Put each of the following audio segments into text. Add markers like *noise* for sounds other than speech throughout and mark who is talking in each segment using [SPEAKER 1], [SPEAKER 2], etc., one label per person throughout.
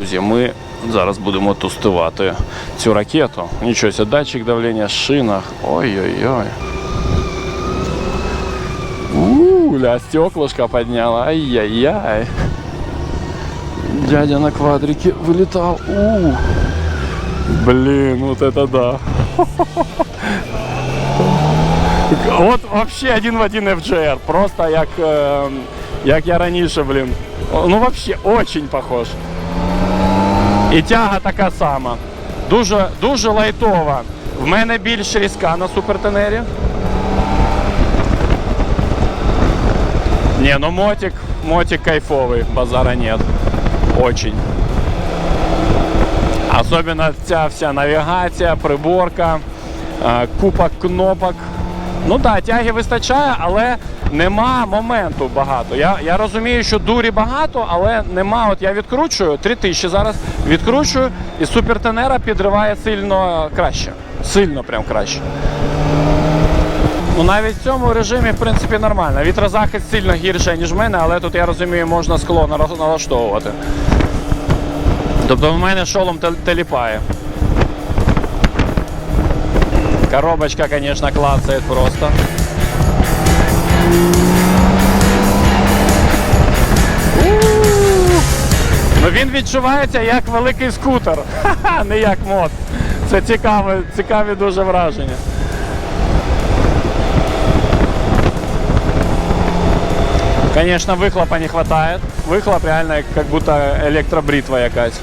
[SPEAKER 1] Друзі, ми зараз будемо тестувати цю ракету. Нічого себе, датчик давлення, шинах. Ой-ой-ой. Уля, стеклышко подняла. Ай-яй-яй. Дядя на квадрике вылетал. У. Блин, вот это да. *laughs* От вообще один в один FGR. Просто як, е, як я раніше, блін. О, Ну вообще очень похож. І тяга така сама. Дуже, дуже лайтова. В мене більш різка на супертенері. Не, ну мотик, мотик кайфовый, базара нет. Очень. Особенно ця вся навігація, приборка, е, купа кнопок. Ну так, тяги вистачає, але нема моменту багато. Я, я розумію, що дурі багато, але нема. От я відкручую 3000 зараз відкручую, і супертенера підриває сильно краще. Сильно прям краще. Ну навіть в цьому режимі, в принципі, нормально. Вітрозахист сильно гірше, ніж в мене, але тут я розумію, можна скло налаштовувати. Тобто в мене шолом теліпає. Коробочка, конечно, клацает просто. У-у-у. Ну він відчувається як великий скутер, Ха-ха, не як мод. Це цікаве, цікаві дуже враження. Конечно, выхлопа не хватает. Выхлоп реально как будто электробритва якась.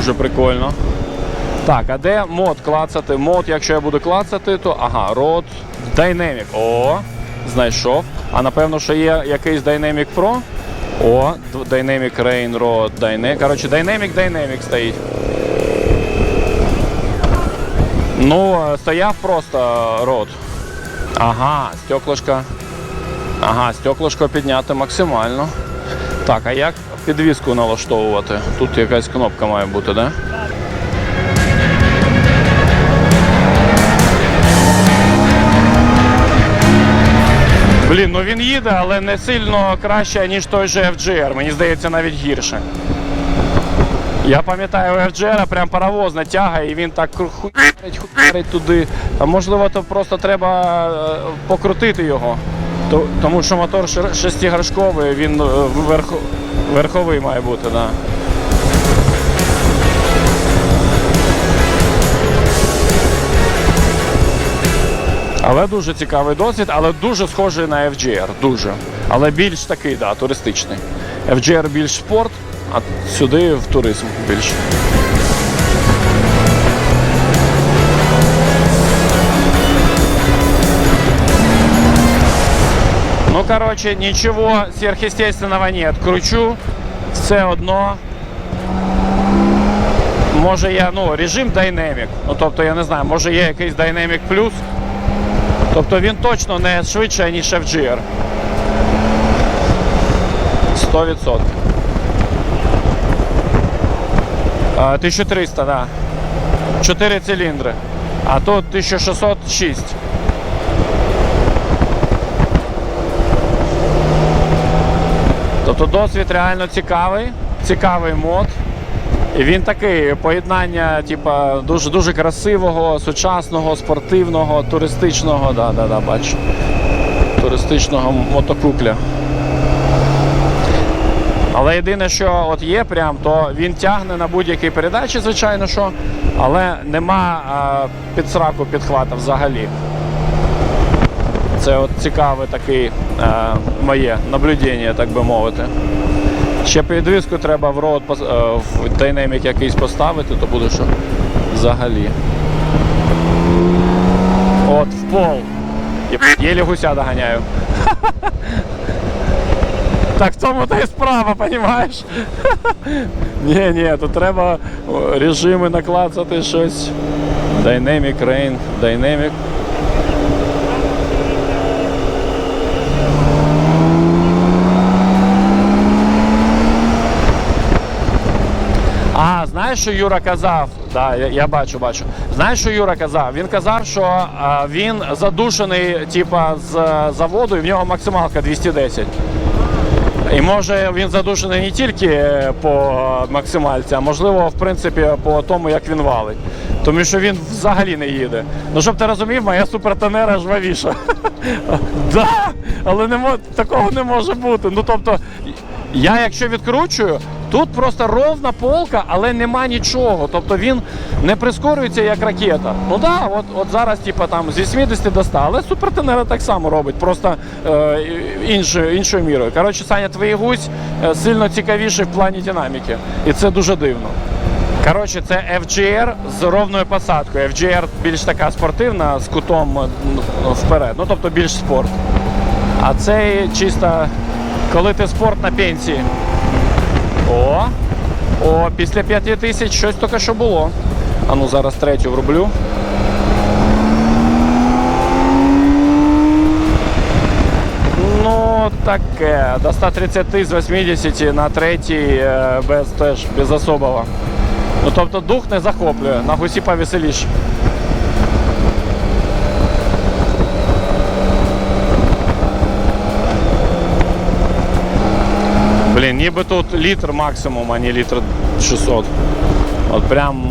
[SPEAKER 1] Дуже прикольно. Так, а де мод клацати? Мод, якщо я буду клацати, то ага, рот Dynamic. О, знайшов. А напевно, що є якийсь Dynamic Pro. О, Dynamic Rain Rod Dynamic. Коротше, Dynamic Dynamic стоїть. Ну, е, стояв просто рот. Ага, стеклышко. Ага, стеклышко підняти максимально. Так, а як підвіску налаштовувати? Тут якась кнопка має бути, да? Блін, ну він їде, але не сильно краще, ніж той же FGR. Мені здається, навіть гірше. Я пам'ятаю, у FGR прям паровозна тяга, і він так хуярить, хуярить туди. А можливо, то просто треба е, покрутити його. То- Тому що мотор шестигоршковий, він е, верхо- верховий має бути, Да. Але дуже цікавий досвід, але дуже схожий на FGR. Дуже. Але більш такий, да, туристичний. FGR більш спорт, а сюди в туризм більше. Короче, ничего сверхъестественного нет. Кручу, все одно. Може є ну, режим Dynamic. Ну, тобто, я не знаю, може є якийсь Dynamic Plus. Тобто він точно не швидше, ніж FGR. 100%. 1300, так. Да. 4 циліндри. А тут 1606. Тобто досвід реально цікавий, цікавий мод. І він такий поєднання, типа, дуже дуже красивого, сучасного, спортивного, туристичного, да, да, да, бачу. Туристичного мотокукля. Але єдине, що от є прям, то він тягне на будь-якій передачі, звичайно, що, але нема а, під сраку підхвата взагалі. Це от цікаве таке е, моє наблюдення, так би мовити. Ще підвіску треба в рот е, в динамік якийсь поставити, то буде що взагалі. От, в пол. Єлі гуся доганяю. *laughs* Так в тому та й справа, розумієш? *laughs* Ні, ні, тут треба режими наклацати щось. Dynamic Rain, Dynamic. А, що Юра казав? Да, я, я бачу, бачу. Знаєш, що Юра казав? Він казав, що а, він задушений, типа, з заводу, і в нього максималка 210. І може він задушений не тільки по максимальці, а можливо, в принципі, по тому, як він валить. Тому що він взагалі не їде. Ну, щоб ти розумів, моя супертонера жвавіша. *laughs* Да, але такого не може бути. Ну тобто, я якщо відкручую, тут просто ровна полка, але нема нічого. Тобто він не прискорюється як ракета. Ну так, да, от, от зараз, типа там зі 70 до 100, але супертенера так само робить, просто е, іншою, іншою мірою. Коротше, Саня, твій гусь е, сильно цікавіший в плані динаміки. І це дуже дивно. Коротше, це FGR з ровною посадкою. FGR більш така спортивна з кутом ну, вперед. Ну тобто більш спорт. А цей чисто, коли ти спорт на пенсії. О, о, після 5 тисяч щось тільки що було. А ну зараз третю врублю. Ну, таке. До 130 з 80 на третій е, без теж без особого. Ну тобто дух не захоплює, на гусі повеселіше. Ніби тут літр максимум, а не літр 600. От прям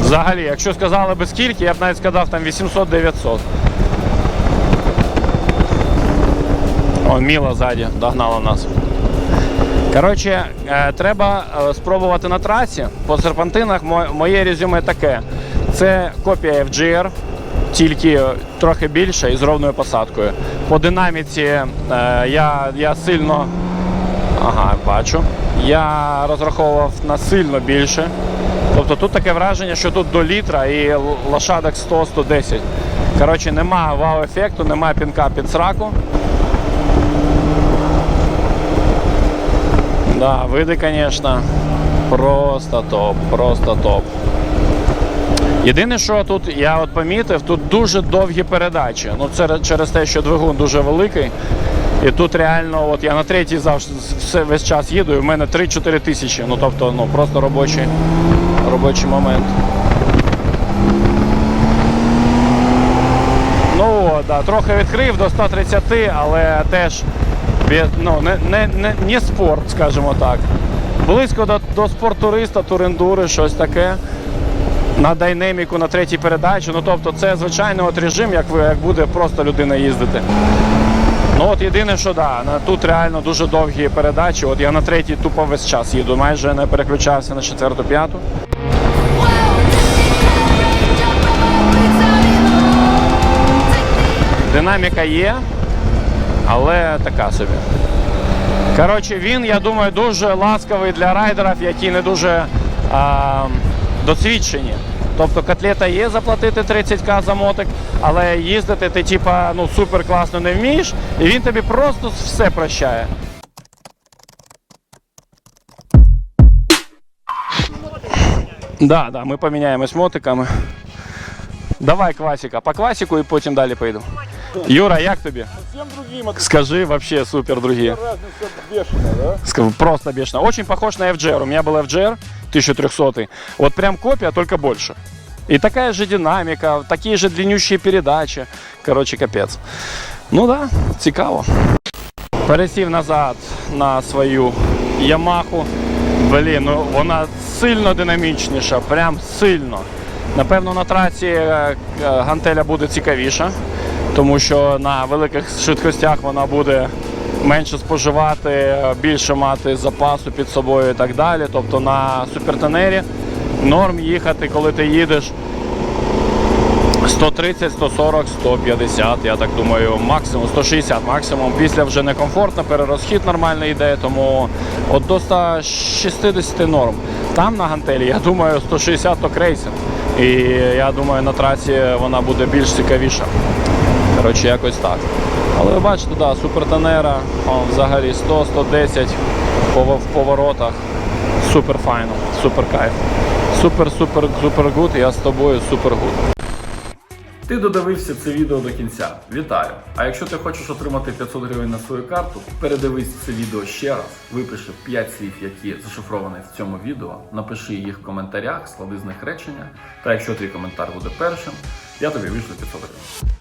[SPEAKER 1] взагалі, якщо сказали би скільки, я б навіть сказав там 800-900. О, Міла ззаді догнала нас. Коротше, е, треба е, спробувати на трасі. По серпантинах моє резюме таке. Це копія FGR, тільки трохи більше і з ровною посадкою. По динаміці е, я, я сильно. Ага, бачу. Я розраховував на сильно більше. Тобто тут таке враження, що тут до літра і лошадок 100-110. Коротше, нема вау-ефекту, нема пінка під сраку. Да, види, звісно, просто топ, просто топ. Єдине, що тут я от помітив, тут дуже довгі передачі. Ну, це через те, що двигун дуже великий. І тут реально, от я на третій завжди все весь час їду, і в мене 3-4 тисячі. Ну тобто, ну просто робочий, робочий момент. Ну, да, трохи відкрив до 130, але теж ну, не, не, не, не спорт, скажімо так. Близько до, до спорттуриста, турендури, щось таке. На динаміку, на третій передачі. Ну, тобто, це звичайний от режим, як, ви, як буде просто людина їздити. Ну от єдине, що да, тут реально дуже довгі передачі. От я на третій тупо весь час їду, майже не переключався на четверту, п'яту. Динаміка є, але така собі. Коротше, він, я думаю, дуже ласкавий для райдерів, які не дуже а, досвідчені. Тобто котлета є заплатити 30к за мотик, але їздити ти типа, ну, супер класно не вмієш, і він тобі просто все прощає. Да, да, ми поміняємось мотиками. Давай класика. По класику і потім далі поїду. Юра, як тобі? Скажи вообще супер
[SPEAKER 2] да?
[SPEAKER 1] Просто бешено. Очень похож на FGR. У меня был FGR 1300. Вот прям копия, только больше. И такая же динамика, такие же длиннющие передачи. Короче, капец. Ну да, цікаво. Пересів назад на свою Ямаху. Блін, ну вона сильно динамічніша, прям сильно. Напевно, на трасі е, е, гантеля буде цікавіша, тому що на великих швидкостях вона буде менше споживати, більше мати запасу під собою і так далі. Тобто на супертенері норм їхати, коли ти їдеш 130, 140, 150, я так думаю, максимум 160 максимум. Після вже некомфортно, перерозхід нормально йде, тому от до 160 норм. Там на гантелі, я думаю, 160 то крейсер. І я думаю, на трасі вона буде більш цікавіша. Коротше, якось так. Але ви бачите, да, супертонера, он, взагалі 100-110 по, в поворотах. Супер файно, супер кайф. Супер, супер, супер гуд, я з тобою супер гуд. Ти додивився це відео до кінця. Вітаю! А якщо ти хочеш отримати 500 гривень на свою карту, передивись це відео ще раз, випиши 5 слів, які зашифровані в цьому відео, напиши їх в коментарях, склади з них речення. Та якщо твій коментар буде першим, я тобі вийшлю 500 гривень.